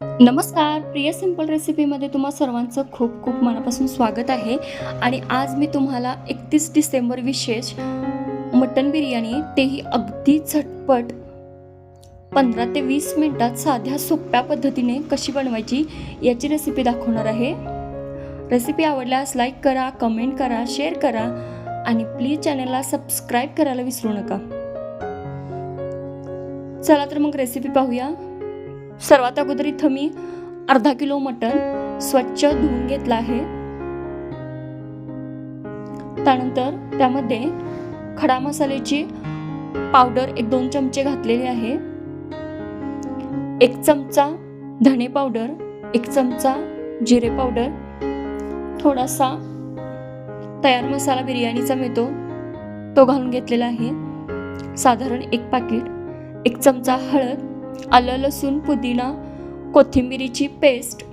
नमस्कार प्रिय सिंपल रेसिपीमध्ये तुम्हा सर्वांचं खूप खूप मनापासून स्वागत आहे. आणि आज मी तुम्हाला एकतीस डिसेंबर विशेष मटन बिर्याणी तेही अगदी झटपट पंधरा ते वीस मिनटात साध्या सोप्या पद्धतीने कशी बनवायची याची रेसिपी दाखवणार आहे. रेसिपी आवडल्यास लाईक करा कमेंट करा शेअर करा आणि प्लीज चॅनलला सबस्क्राईब करायला विसरू नका. चला तर मग रेसिपी पाहूया. सर्वात अगोदर इथं मी अर्धा किलो मटण स्वच्छ धुवून घेतलं आहे. त्यानंतर त्यामध्ये खडा मसाल्याची पावडर एक दोन चमचे घातलेले आहे. एक चमचा धणे पावडर एक चमचा जिरे पावडर थोडासा तयार मसाला बिर्याणीचा मिळतो तो घालून घेतलेला आहे. साधारण एक पाकिट एक चमचा हळद आलं लसूण पुदिना कोथिंबिरीची पेस्ट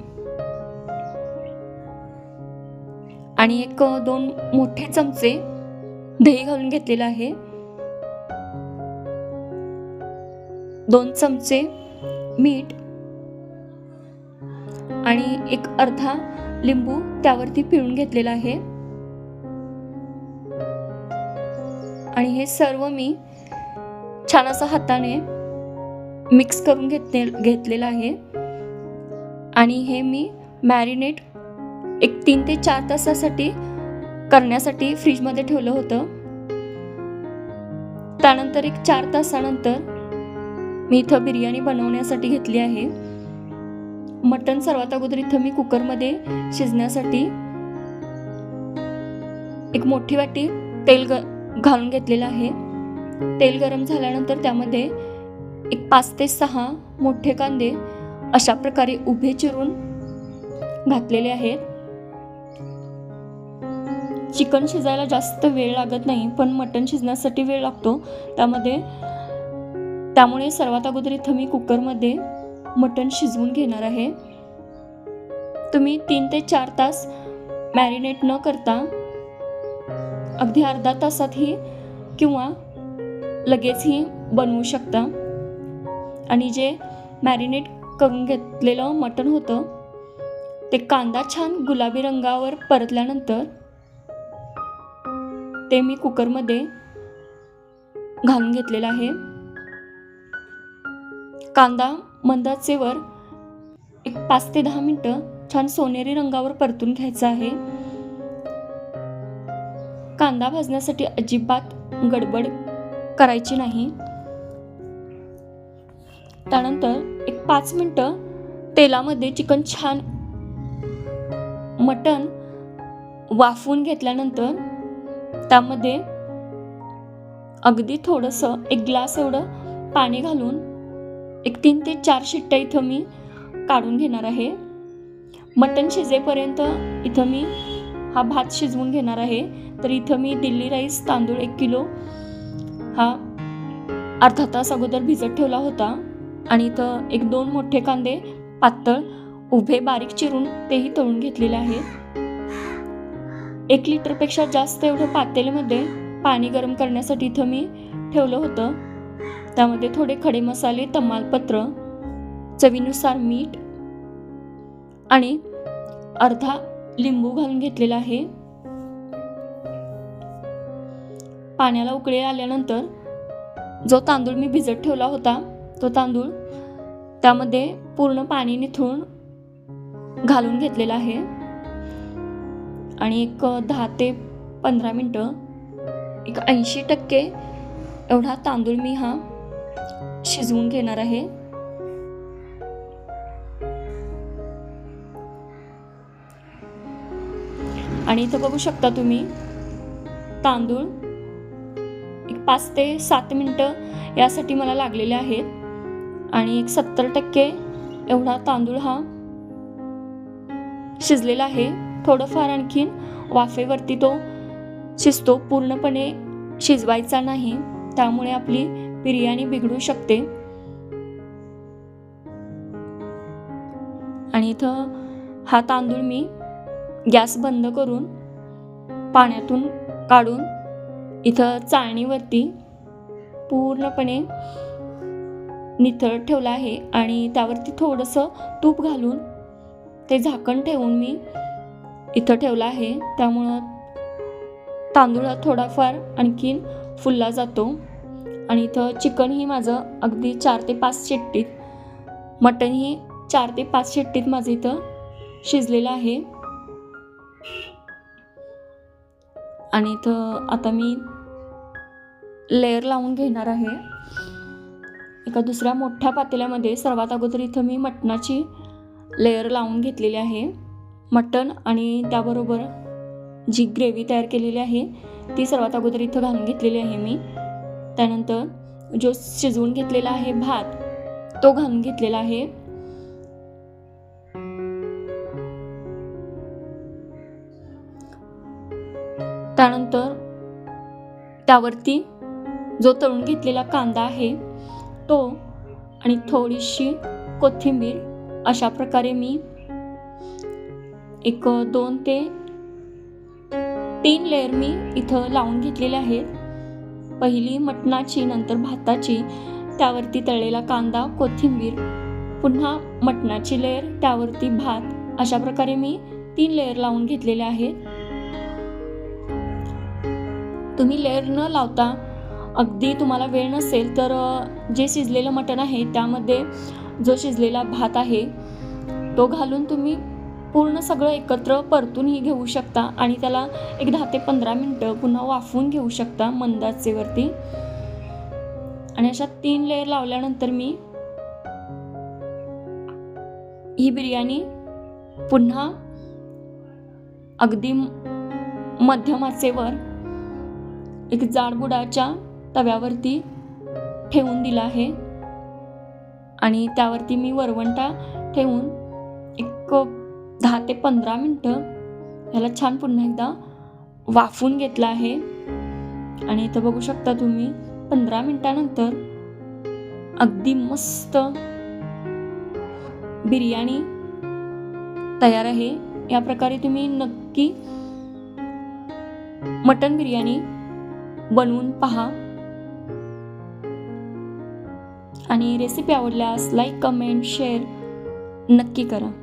आणि एक दोन मोठे चमचे दही घालून घेतलेलं आहे. दोन चमचे मीठ आणि एक अर्धा लिंबू त्यावरती पिळून घेतलेला आहे. आणि हे सर्व मी छान असं हाताने मिक्स करून घेतले घेतलेलं आहे. आणि हे मी मॅरिनेट एक तीन ते चार तासासाठी करण्यासाठी फ्रीजमध्ये ठेवलं होतं. त्यानंतर एक चार तासानंतर मी इथं बिर्याणी बनवण्यासाठी घेतली आहे. मटण सर्वात अगोदर इथं मी कुकरमध्ये शिजण्यासाठी एक मोठी वाटी तेल ग घालून घेतलेलं आहे. तेल गरम झाल्यानंतर त्यामध्ये एक पाच ते सहा मोठे कांदे अशा प्रकारे उभे चिरून घातलेले आहेत. चिकन शिजायला जास्त वेळ लागत नाही पण मटण शिजण्यासाठी वेळ लागतो. त्यामध्ये त्यामुळे सर्वात अगोदर इथं मी कुकरमध्ये मटण शिजवून घेणार आहे. तुम्ही तीन ते चार तास मॅरिनेट न करता अगदी अर्धा तासातही किंवा लगेचही बनवू शकता. आणि जे मॅरिनेट करून घेतलेलं मटण होतं ते कांदा छान गुलाबी रंगावर परतल्यानंतर ते मी कुकरमध्ये घालून घेतलेलं आहे. कांदा मंदाचेवर एक पाच ते दहा मिनटं छान सोनेरी रंगावर परतून घ्यायचा आहे. कांदा भाजण्यासाठी अजिबात गडबड करायची नाही. त्यानंतर एक पाच मिनटं तेलामध्ये चिकन छान मटण वाफवून घेतल्यानंतर त्यामध्ये अगदी थोडंसं एक ग्लास एवढं पाणी घालून एक तीन ते चार शिट्ट्या इथं मी काढून घेणार आहे. मटण शिजेपर्यंत इथं मी हा भात शिजवून घेणार आहे. तर इथं मी दिल्ली राईस तांदूळ एक किलो हा अर्धा तास अगोदर भिजत ठेवला होता. आणि इथं एक दोन मोठे कांदे पातळ उभे बारीक चिरून तेही तळून घेतलेले आहेत. एक लिटरपेक्षा जास्त एवढं पातेलीमध्ये पाणी गरम करण्यासाठी इथं मी ठेवलं होतं. त्यामध्ये थोडे खडे मसाले तमालपत्र चवीनुसार मीठ आणि अर्धा लिंबू घालून घेतलेला आहे. पाण्याला उकळी आल्यानंतर जो तांदूळ मी भिजत ठेवला होता तो तांदूळ त्यामध्ये पूर्ण पाणी निथळून घालून घेतलेला आहे. आणि एक दहा ते पंधरा मिनटं एक ऐंशी टक्के एवढा तांदूळ मी हा शिजवून घेणार आहे. आणि इथं बघू शकता तुम्ही तांदूळ एक पाच ते सात मिनटं यासाठी मला लागलेले आहेत. आणि एक सत्तर टक्के एवढा तांदूळ हा शिजलेला आहे. थोडंफार आणखीन वाफेवरती तो शिजतो. पूर्णपणे शिजवायचा नाही. त्यामुळे आपली बिर्याणी बिघडू शकते. आणि इथं हा तांदूळ मी गॅस बंद करून पाण्यातून काढून इथं चाळणीवरती पूर्णपणे निथळ ठेवलं आहे आणि त्यावरती थोडंसं तूप घालून ते झाकण ठेवून मी इथं ठेवलं आहे. त्यामुळं तांदूळ हा थोडाफार आणखीन फुलला जातो. आणि इथं चिकनही माझं अगदी चार ते पाच शिट्टीत मटणही चार ते पाच शिट्टीत माझं इथं शिजलेलं आहे. आणि इथं आता मी लेअर लावून घेणार आहे. एका दुसऱ्या मोठ्या पातेल्यामध्ये सर्वात अगोदर इथं मी मटणाची लेअर लावून घेतलेली आहे. मटण आणि त्याबरोबर जी ग्रेव्ही तयार केलेली आहे ती सर्वात अगोदर इथं घालून घेतलेली आहे मी. त्यानंतर जो शिजवून घेतलेला आहे भात तो घालून घेतलेला आहे. त्यानंतर त्यावरती जो तळून घेतलेला कांदा आहे तो आणि थोडीशी कोथिंबीर अशा प्रकारे मी एक दोन ते तीन लेअर मी इथं लावून घेतलेले आहेत. पहिली मटणाची नंतर भाताची त्यावरती तळलेला कांदा कोथिंबीर पुन्हा मटणाची लेअर त्यावरती भात अशा प्रकारे मी तीन लेअर लावून घेतलेले आहेत. तुम्ही लेअर न लावता अगदी तुम्हाला वेळ नसेल तर जे शिजलेलं मटण आहे त्यामध्ये जो शिजलेला भात आहे तो घालून तुम्ही पूर्ण सगळं एकत्र परतूनही घेऊ शकता आणि त्याला एक दहा ते पंधरा मिनटं पुन्हा वाफवून घेऊ शकता मंदाचेवरती. आणि अशा तीन लेअर लावल्यानंतर मी ही बिर्याणी पुन्हा अगदी मध्यमाचेवर मध्यम आचेवर एक जाडबुडाच्या तव्यावरती ठेवून दिला आहे. आणि त्यावरती मी वरवंटा ठेवून एक दहा ते पंधरा मिनटं ह्याला छान पुन्हा एकदा वाफून घेतला आहे. आणि इथं बघू शकता तुम्ही पंधरा मिनटानंतर अगदी मस्त बिर्याणी तयार आहे. या प्रकारे तुम्ही नक्की मटन बिर्याणी बनवून पहा. आणि रेसिपी आवडल्यास लाईक कमेंट शेअर नक्की करा.